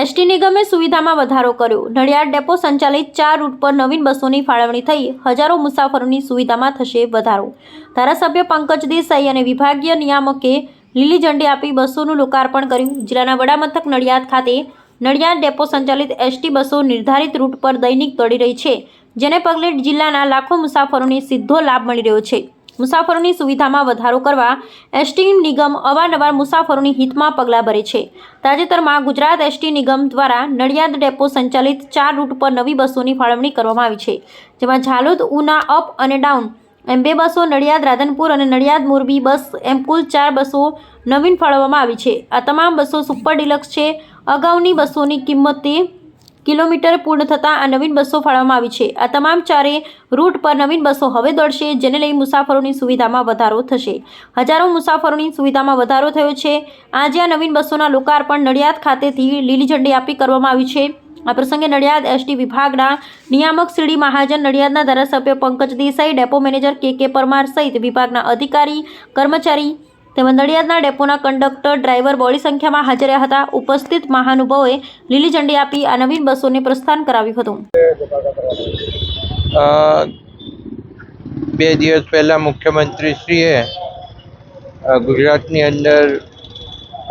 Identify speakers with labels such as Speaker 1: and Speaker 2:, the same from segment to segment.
Speaker 1: ST નિગમે સુવિધામાં વધારો કર્યો. નડિયાદ ડેપો સંચાલિત ચાર રૂટ પર નવીન બસોની ફાળવણી થઈ. હજારો મુસાફરોની સુવિધામાં થશે વધારો. ધારાસભ્ય પંકજ દેસાઈ અને વિભાગીય નિયામકે લીલી ઝંડી આપી બસોનું લોકાર્પણ કર્યું. જિલ્લાના વડામથક નડિયાદ ખાતે નડિયાદ ડેપો સંચાલિત એસટી બસો નિર્ધારિત રૂટ પર દૈનિક દોડી રહી છે, જેને પગલે જિલ્લાના લાખો મુસાફરોને સીધો લાભ મળી રહ્યો છે. મુસાફરોની સુવિધામાં વધારો કરવા એસટી નિગમ અવારનવાર મુસાફરોની હિતમાં પગલાં ભરે છે. તાજેતરમાં ગુજરાત એસટી નિગમ દ્વારા નડિયાદ ડેપો સંચાલિત ચાર રૂટ પર નવી બસોની ફાળવણી કરવામાં આવી છે, જેમાં ઝાલોદ, ઉના, અપ અને ડાઉન એમ બે બસો, નડિયાદ, રાધનપુર અને નડિયાદ મોરબી બસ એમ કુલ ચાર બસો નવીન ફાળવવામાં આવી છે. આ તમામ બસો સુપર ડિલક્સ છે. અગાઉની બસોની કિંમતે કિલોમીટર પૂર્ણ થતાં આ નવીન બસો ફાળવવામાં આવી છે. આ તમામ ચારે રૂટ પર નવીન બસો હવે દોડશે, જેને લઈ મુસાફરોની સુવિધામાં વધારો થશે. હજારો મુસાફરોની સુવિધામાં વધારો થયો છે. આજે આ નવીન બસોના લોકાર્પણ નડિયાદ ખાતેથી લીલી ઝંડી આપી કરવામાં આવ્યું છે. આ પ્રસંગે નડિયાદ એસટી વિભાગના નિયામક શ્રી મહાજન નડિયાદના ધારાસભ્ય પંકજ દેસાઈ, ડેપો મેનેજર કે કે પરમાર સહિત વિભાગના અધિકારી, કર્મચારી તેમજ નડિયાદના ડેપોના કંડક્ટર ડ્રાઈવર બોડી સંખ્યામાં હાજર હતા. ઉપસ્થિત મહાનુભાવોએ લીલી ઝંડી આપી આ નવીન બસોને પ્રસ્થાન કરાવ્યું હતું.
Speaker 2: બે દિવસ પહેલાં મુખ્યમંત્રીશ્રીએ ગુજરાતની અંદર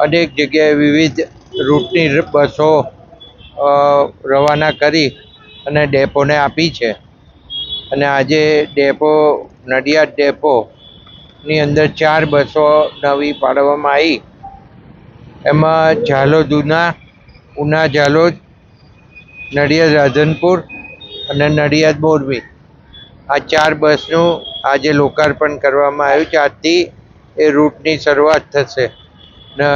Speaker 2: અનેક જગ્યાએ વિવિધ રૂટની બસો રવાના કરી અને ડેપોને આપી છે. અને આજે ડેપો, નડિયાદ ડેપોની અંદર ચાર બસો નવી પાડવામાં આવી. એમાં ઝાલોદ ઉના ઉના ઝાલોદ નડિયાદ રાધનપુર અને નડિયાદ મોરબી. આ ચાર બસનું આજે લોકાર્પણ કરવામાં આવ્યું છે. આજથી એ રૂટની શરૂઆત થશે. ને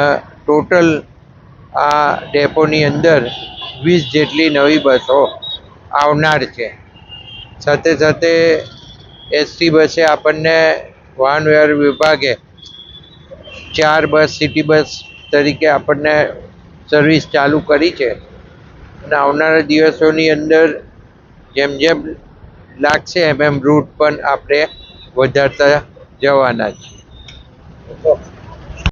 Speaker 2: ટોટલ આ ડેપોની અંદર વીસ જેટલી નવી બસો આવનાર છે. સાથે સાથે એસટી બસે આપણને વાહન વ્યવહાર વિભાગે ચાર બસ, સિટી બસ તરીકે આપણને સર્વિસ ચાલુ કરી છે. અને આવનારા દિવસોની અંદર જેમ જેમ લાગશે, એમ એમ રૂટ પણ આપણે વધારતા જવાના છીએ.